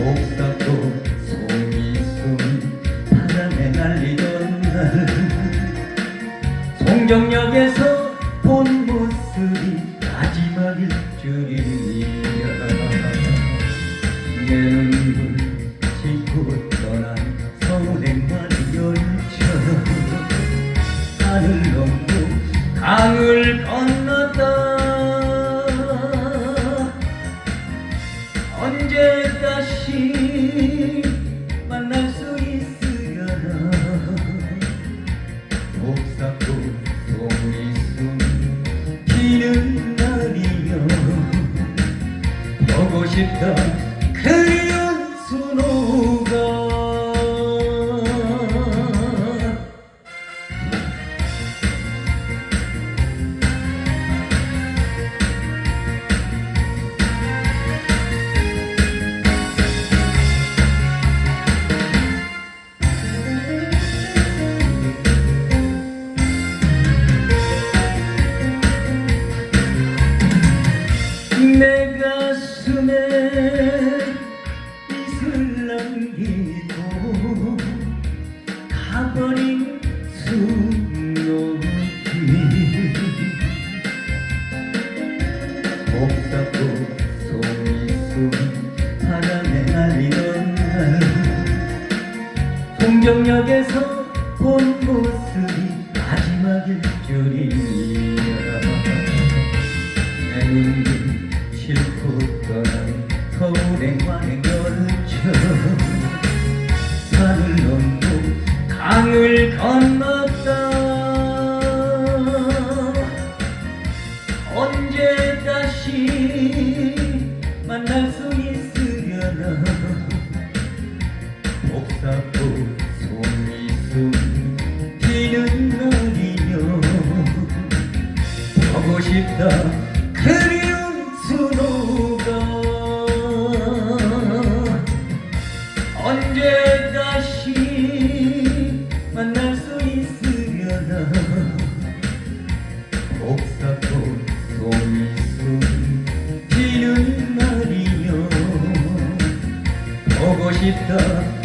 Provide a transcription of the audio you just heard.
옥사도 송이송이 바람에 날리던 날. 송정역에서 본 모습이 마지막일 줄이야. 내 눈물 보고 날 송정역에서 본 모습이 마지막일 줄이야. 내 눈물 싣고 떠난 관행 열차 산을 넘고 강을 건넜다. 언제 다시 만날 수 옥사고 송이순 비는 날이며 보고 싶다 그리운 순호가 언제 다시 만날 수 있으려나 옥사고 송이순 비는 날이며 보고 싶다